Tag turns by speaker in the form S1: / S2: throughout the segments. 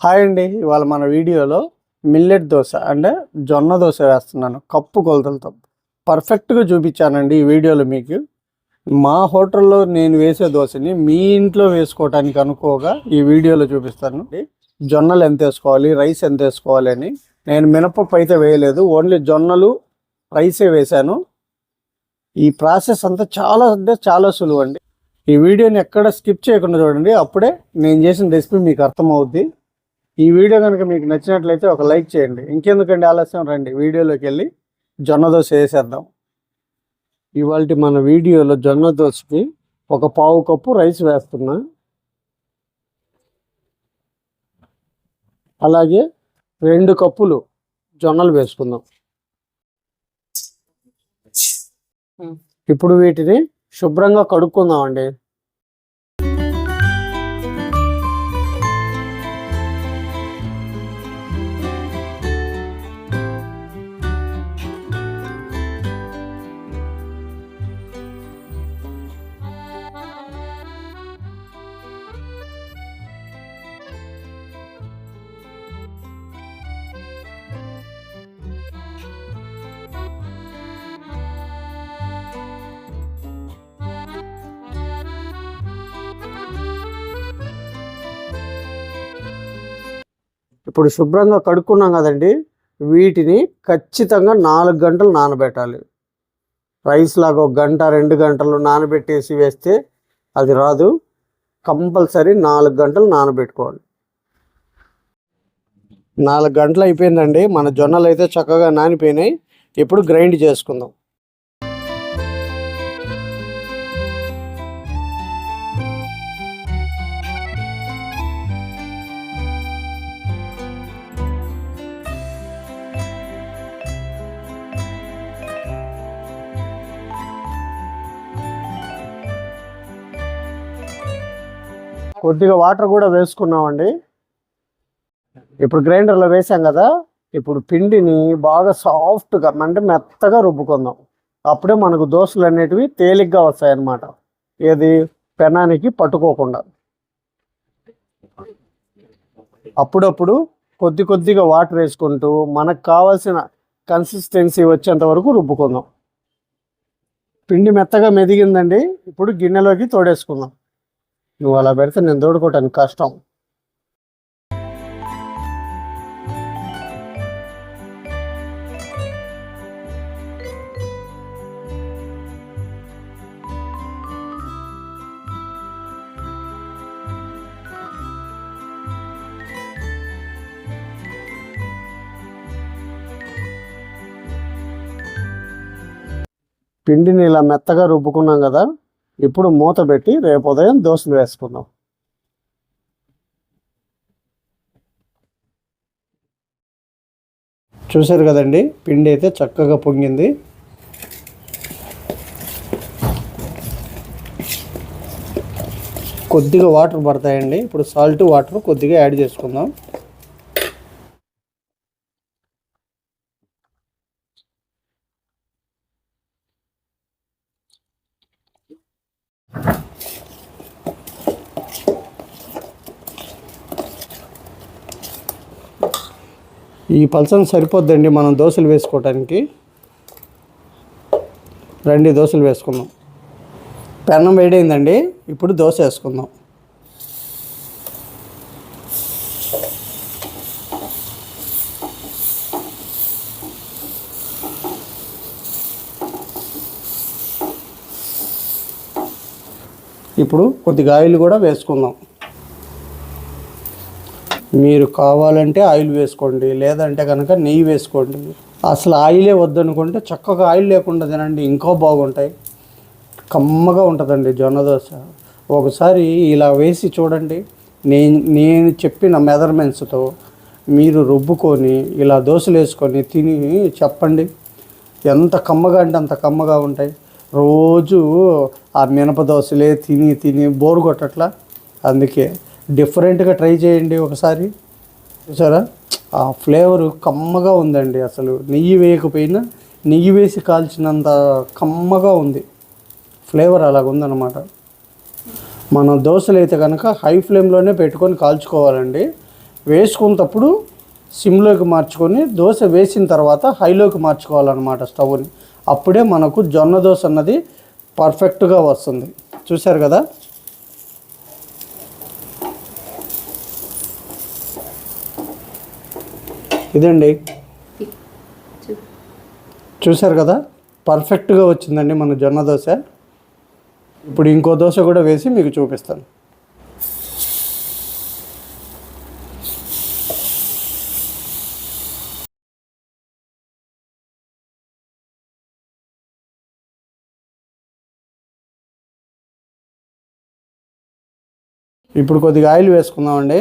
S1: Hi అండి. ఇవాళ మన వీడియోలో మిల్లెట్ దోశ అంటే జొన్న దోశ వేస్తున్నాను. కప్పు కొలతలతో. పర్ఫెక్ట్గా చూపించానండి ఈ వీడియోలో మీకు. మా హోటల్లో నేను వేసే దోశని మీ ఇంట్లో వేసుకోవడానికి అనుకోగా ఈ వీడియోలో చూపిస్తాను. జొన్నలు ఎంత వేసుకోవాలి రైస్ ఎంత వేసుకోవాలి అని. నేను మినపప్పు అయితే వేయలేదు. ఓన్లీ జొన్నలు రైసే వేశాను. ఈ ప్రాసెస్ అంతా చాలా అంటే చాలా సులువు అండి ఈ వీడియోని ఎక్కడ స్కిప్ చేయకుండా చూడండి. అప్పుడే నేను చేసిన రెసిపీ మీకు అర్థమవుద్ది. ఈ వీడియో కనుక మీకు నచ్చినట్లయితే ఒక లైక్ చేయండి. ఇంకెందుకండి ఆలస్యం? రండి. వీడియోలోకి వెళ్ళి జొన్న దోశ వేసేద్దాం. ఇవాళ మన వీడియోలో జొన్న దోశకి ఒక పావు కప్పు రైస్ వేస్తున్నా. అలాగే రెండు కప్పులు జొన్నలు వేసుకుందాం. ఇప్పుడు వీటిని శుభ్రంగా కడుక్కుందాం ఇప్పుడు శుభ్రంగా కడుక్కున్నాం కదండి వీటిని ఖచ్చితంగా నాలుగు గంటలు నానబెట్టాలి. రైస్ లాగా ఒక గంట రెండు గంటలు నానబెట్టేసి వేస్తే అది రాదు. కంపల్సరీ నాలుగు గంటలు నానబెట్టుకోవాలి. నాలుగు గంటలు అయిపోయిందండి మన జొన్నలు అయితే చక్కగా నానిపోయినాయి. ఇప్పుడు గ్రైండ్ చేసుకుందాం. కొద్దిగా వాటర్ కూడా వేసుకున్నామండి. ఇప్పుడు గ్రైండర్లో వేసాం కదా ఇప్పుడు పిండిని బాగా సాఫ్ట్గా అంటే మెత్తగా రుబ్బుకుందాం. అప్పుడే మనకు దోశలు అనేటివి తేలిగ్గా వస్తాయన్నమాట. ఏది? పెనానికి పట్టుకోకుండా. అప్పుడప్పుడు కొద్ది కొద్దిగా వాటర్ వేసుకుంటూ మనకు కావాల్సిన కన్సిస్టెన్సీ వచ్చేంత వరకు రుబ్బుకుందాం. పిండి మెత్తగా మెదిగిందండి. ఇప్పుడు గిన్నెలోకి తోడేసుకుందాం. నువ్వు అలా పెడితే నేను తోడుకోవటానికి కష్టం. పిండిని ఇలా మెత్తగా రుబ్బుకున్నాం కదా ఇప్పుడు మూత పెట్టి రేపు ఉదయం దోశలు వేసుకుందాం. చూశారు కదండి? పిండి అయితే చక్కగా పొంగింది. కొద్దిగా వాటర్ పడతాయండి. ఇప్పుడు సాల్ట్ వాటర్ కొద్దిగా యాడ్ చేసుకుందాం. ఈ పలసన సరిపోద్దండి మనం దోశలు వేసుకోవటానికి. రెండు దోశలు వేసుకుందాం. పెన్నం వేడైందండి ఇప్పుడు దోశ వేసుకుందాం. ఇప్పుడు కొద్దిగా ఆయిల్ కూడా వేసుకుందాం. మీరు కావాలంటే ఆయిల్ వేసుకోండి లేదంటే కనుక నెయ్యి వేసుకోండి. అసలు ఆయిలే వద్దనుకుంటే చక్కగా ఆయిల్ లేకుండా తినండి ఇంకా బాగుంటాయి. కమ్మగా ఉంటుందండి జొన్న దోశ ఒకసారి ఇలా వేసి చూడండి. నేను నేను చెప్పిన మెజర్మెంట్స్తో మీరు రుబ్బుకొని ఇలా దోశలు వేసుకొని తిని చెప్పండి. ఎంత కమ్మగా అంటే అంత కమ్మగా ఉంటాయి. రోజు ఆ మినప దోశలే తిని తిని బోరు కొట్టట్లా. అందుకే డిఫరెంట్గా ట్రై చేయండి ఒకసారి. చూసారా? ఆ ఫ్లేవర్ కమ్మగా ఉందండి అసలు. నెయ్యి వేయకపోయినా నెయ్యి వేసి కాల్చినంత కమ్మగా ఉంది. ఫ్లేవర్ అలాగ ఉందన్నమాట. మన దోశలు అయితే కనుక హై ఫ్లేమ్లోనే పెట్టుకొని కాల్చుకోవాలండి. వేసుకున్నప్పుడు సిమ్లోకి మార్చుకొని దోశ వేసిన తర్వాత హైలోకి మార్చుకోవాలన్నమాట స్టవ్ని. అప్పుడే మనకు జొన్న దోశ అన్నది పర్ఫెక్ట్గా వస్తుంది. చూశారు కదా? ఇదండి. చూశారు కదా? పర్ఫెక్ట్గా వచ్చిందండి మన జొన్న దోశ. ఇప్పుడు ఇంకో దోశ కూడా వేసి మీకు చూపిస్తాను. ఇప్పుడు కొద్దిగా ఆయిల్ వేసుకుందామండి.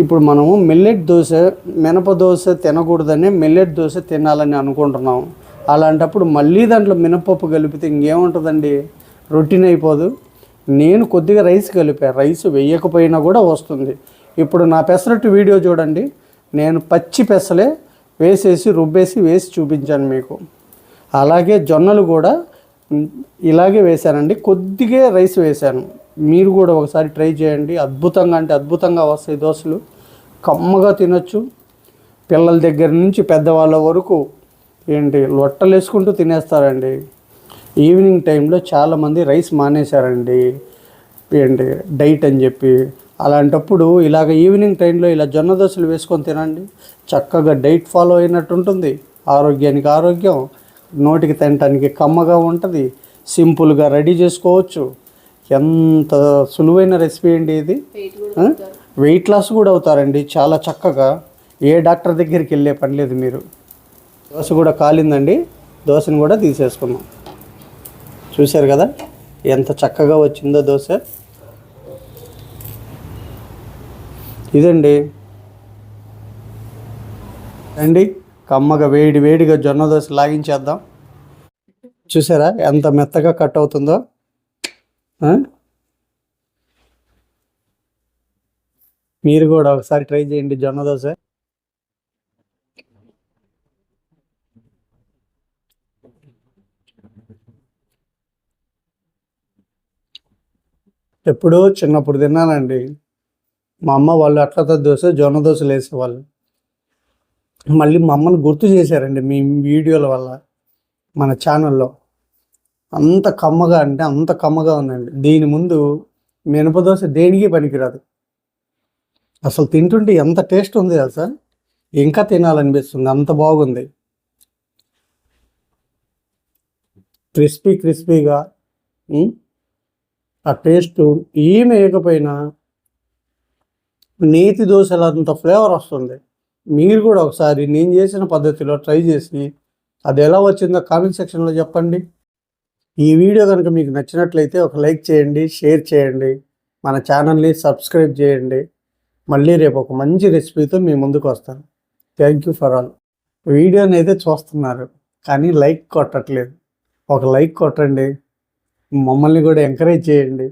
S1: ఇప్పుడు మనము మిల్లెట్ దోశ మినప దోశ తినకూడదని మిల్లెట్ దోశ తినాలని అనుకుంటున్నాం. అలాంటప్పుడు మళ్ళీ దాంట్లో మినపప్పు కలిపితే ఇంకేముంటుందండి? రొటీన్ అయిపోదు. నేను కొద్దిగా రైస్ కలిపా. రైస్ వేయకపోయినా కూడా వస్తుంది. ఇప్పుడు నా పెసరట్టు వీడియో చూడండి. నేను పచ్చి పెసలే వేసేసి రుబ్బేసి వేసి చూపించాను మీకు. అలాగే జొన్నలు కూడా ఇలాగే వేశానండి. కొద్దిగా రైస్ వేశాను. మీరు కూడా ఒకసారి ట్రై చేయండి. అద్భుతంగా అంటే అద్భుతంగా వస్తాయి దోశలు. కమ్మగా తినొచ్చు. పిల్లల దగ్గర నుంచి పెద్దవాళ్ళ వరకు ఏంటి లొట్టలు వేసుకుంటూ తినేస్తారండి. ఈవినింగ్ టైంలో చాలామంది రైస్ మానేశారండి. ఏంటి డైట్ అని చెప్పి. అలాంటప్పుడు ఇలాగ ఈవినింగ్ టైంలో ఇలా జొన్న దోశలు వేసుకొని తినండి. చక్కగా డైట్ ఫాలో అయినట్టు ఉంటుంది ఆరోగ్యానికి ఆరోగ్యం నోటికి తినటానికి కమ్మగా ఉంటుంది. సింపుల్గా రెడీ చేసుకోవచ్చు. ఎంత సులువైన రెసిపీ అండి ఇది? వెయిట్ లాస్ కూడా అవుతారండి చాలా చక్కగా. ఏ డాక్టర్ దగ్గరికి వెళ్ళే పని లేదు మీరు. దోశ కూడా కాలిందండి దోశను కూడా తీసేసుకున్నాం చూశారు కదా ఎంత చక్కగా వచ్చిందో దోశ. ఇదండి. అండి కమ్మగా వేడి వేడిగా జొన్న దోశ లాగించేద్దాం. చూసారా ఎంత మెత్తగా కట్ అవుతుందో? మీరు కూడా ఒకసారి ట్రై చేయండి జొన్న దోశ. ఎప్పుడో చిన్నప్పుడు తిన్నానండి. మా అమ్మ వాళ్ళు అట్లతో దోశ జొన్న దోశలు వేసేవాళ్ళు. మళ్ళీ మా అమ్మని గుర్తు చేశారండి మీ వీడియోల వల్ల మన ఛానల్లో. అంత కమ్మగా అంటే అంత కమ్మగా ఉందండి. దీని ముందు మినప దోశ దేనికి పనికిరాదు. అసలు తింటుంటే ఎంత టేస్ట్ ఉంది తెలుసా? ఇంకా తినాలనిపిస్తుంది. అంత బాగుంది. క్రిస్పీ క్రిస్పీగా ఆ టేస్ట్ ఏం వేయకపోయినా నేతి దోశలు అంత ఫ్లేవర్ వస్తుంది. మీరు కూడా ఒకసారి నేను చేసిన పద్ధతిలో ట్రై చేసి అది ఎలా వచ్చిందో కామెంట్ సెక్షన్లో చెప్పండి. ఈ వీడియో కనుక మీకు నచ్చినట్లయితే ఒక లైక్ చేయండి షేర్ చేయండి మన ఛానల్ని సబ్స్క్రైబ్ చేయండి. మళ్ళీ రేపు ఒక మంచి రెసిపీతో మీ ముందుకు వస్తాను. థ్యాంక్ యూ ఫర్ ఆల్ వీడియోని అయితే చూస్తున్నారు కానీ లైక్ కొట్టట్లేదు. ఒక లైక్ కొట్టండి మమ్మల్ని కూడా ఎంకరేజ్ చేయండి.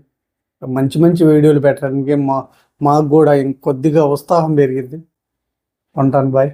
S1: మంచి మంచి వీడియోలు పెట్టడానికి మా మాకు కూడా ఇంకొద్దిగా ఉత్సాహం పెరిగింది. ఉంటాను బాయ్